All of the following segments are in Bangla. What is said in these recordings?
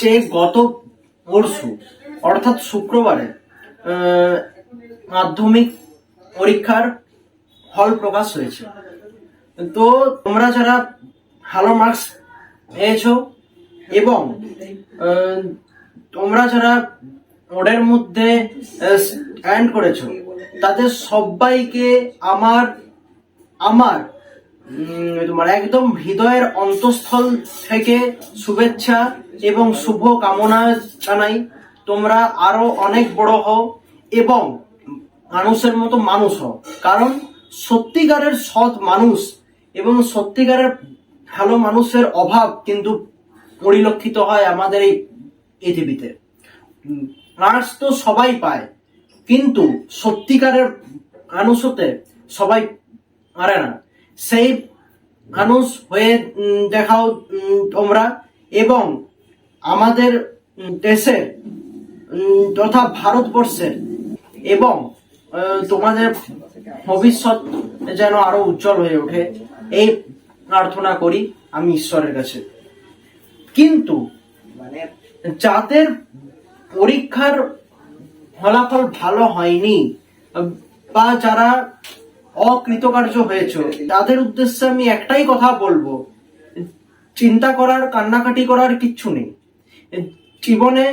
যে গত পরশু, অর্থাৎ শুক্রবারে মাধ্যমিক পরীক্ষার ফল প্রকাশ হয়েছে। তো তোমরা যারা ভালো মার্কস পেয়েছ এবং তোমরা যারা ওদের মধ্যে স্ট্যান্ড করেছ, তাদের সবাইকে আমার আমার তোমার একদম হৃদয়ের অন্তঃস্থল থেকে শুভেচ্ছা এবং শুভ কামনা জানাই। তোমরা আরও অনেক বড় হও এবং মানুষের মতো মানুষ হও। কারণ সত্যিকারের সৎ মানুষ এবং সত্যিকারের ভালো মানুষের অভাব কিন্তু পরিলক্ষিত হয় আমাদের এই পৃথিবীতে। মার্কস তো সবাই পায়, কিন্তু সত্যিকারের মানুষ হতে সবাই পারে না। সেই মানুষ হয়ে দেখাও তোমরা। এবং আমাদের দেশের তথা ভারতবর্ষের এবং তোমাদের ভবিষ্যৎ যেন আরও উজ্জ্বল হয়ে ওঠে, এই প্রার্থনা করি আমি ঈশ্বরের কাছে। কিন্তু যাদের পরীক্ষার ফলাফল ভালো হয়নি, বা যারা অকৃতকার্য হয়েছে। তাদের উদ্দেশ্যে আমি একটাই কথা বলব। চিন্তা করার কান্নাকাটি করার কিচ্ছু নেই। জীবনে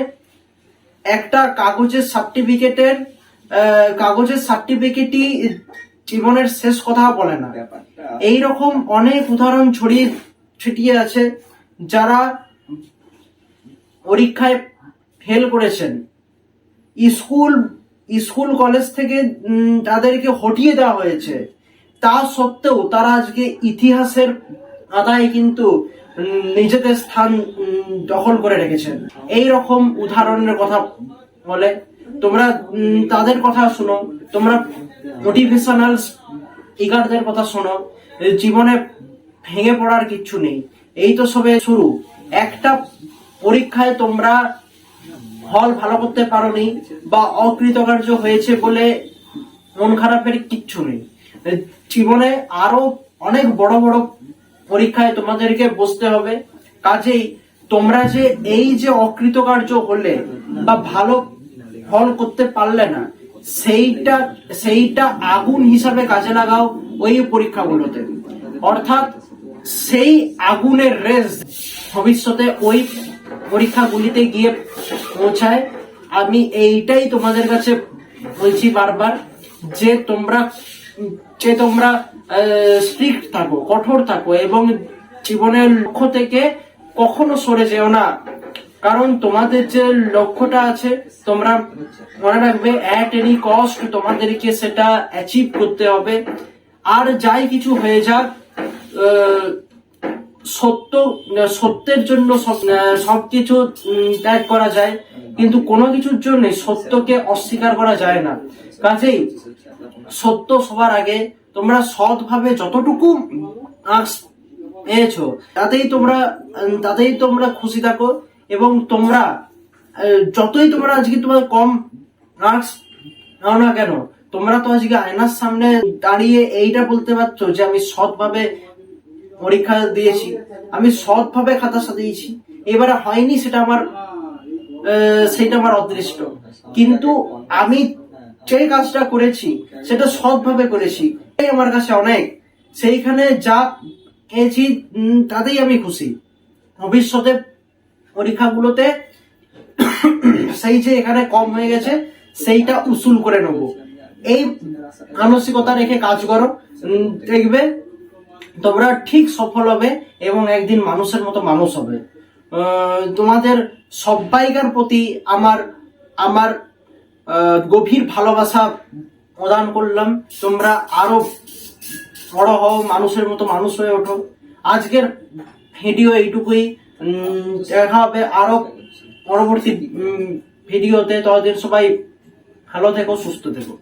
একটা কাগজের সার্টিফিকেটের কাগজের সার্টিফিকেটই জীবনের শেষ কথা বলে না। এই রকম অনেক উদাহরণ ছড়িয়ে ছিটিয়ে আছে যারা পরীক্ষায় ফেল করেছেন। স্কুল স্কুল কলেজ থেকে তাদেরকে হটিয়ে দেওয়া হয়েছে। তা সত্ত্বেও তারা আজকে ইতিহাসের আদায় কিন্তু নিজেদের স্থান দখল করে রেখেছেন। এই রকম উদাহরণের কথা বলে, তোমরা তাদের কথা শোনো, তোমরা মোটিভেশনাল স্পিকারদের কথা শোনো জীবনে ভেঙে পড়ার কিচ্ছু নেই। এই তো সবে শুরু। একটা পরীক্ষায় তোমরা ফল ভালো করতে পারোনি বা অকৃতকার্য হয়েছে বলে মন খারাপের কিচ্ছু নেই। জীবনে আরও অনেক বড় বড় পরীক্ষায় তোমাদেরকে বসতে হবে। কাজেই তোমরা যে এই যে অকৃতকার্য হলে বা ভালো ফল করতে পারলে না, সেইটা সেইটা আগুন হিসাবে কাজে লাগাও ওই পরীক্ষাগুলোতে। অর্থাৎ সেই আগুনের রেস ভবিষ্যতে ওই পরীক্ষাগুলিতে গিয়ে পৌঁছায়। আমি এইটাই তোমাদের কাছে বলছি বারবার যে তোমরা যে তোমরা স্ট্রিক্ট থাকো, কঠোর থাকো এবং জীবনের লক্ষ্য থেকে কখনো সরে যেও না। কারণ তোমাদের যে লক্ষ্যটা আছে, তোমরা মনে রাখবে অ্যাট এনি কস্ট তোমাদেরকে সেটা অ্যাচিভ করতে হবে। আর যাই কিছু হয়ে যাক সত্য সত্যের জন্য সবকিছু ত্যাগ করা যায়, কিন্তু কোনো কিছুর জন্য সত্যকে অস্বীকার করা যায় না। কাজেই সত্য সবার আগে তোমরা সৎভাবে যতটুকু পেয়েছ, তাতেই তোমরা তাতেই তোমরা খুশি থাকো এবং তোমরা যতই তোমরা আজকে তোমার কম মার্কস নাও না কেন, তোমরা তো আজকে আয়নার সামনে দাঁড়িয়ে এইটা বলতে পারছ যে আমি সৎভাবে পরীক্ষা দিয়েছি। আমি সৎভাবে খাতা সাজিয়েছি এবারে হয়নি সেটা আমার সেটা আমার অদৃষ্ট। কিন্তু আমি যে কাজটা করেছি, সেটা সৎভাবে করেছি। আমার কাছে অনেক। সেইখানে যা পেয়েছি তাতেই আমি খুশি। ভবিষ্যতে পরীক্ষাগুলোতে সেই যে এখানে কম হয়ে গেছে, সেইটা উসুল করে নেব। এই মানসিকতা রেখে কাজ করো। দেখবে তোমরা ঠিক সফল হবে এবং একদিন মানুষের মতো মানুষ হবে। তোমাদের সবাইকার প্রতি আমার আমার গভীর ভালোবাসা প্রদান করলাম। তোমরা আরও বড় হও, মানুষের মতো মানুষ হয়ে ওঠো। আজকের ভিডিও এইটুকুই। দেখা হবে আরও পরবর্তী ভিডিওতে। তোমাদের সবাই ভালো থেকো, সুস্থ থেকো।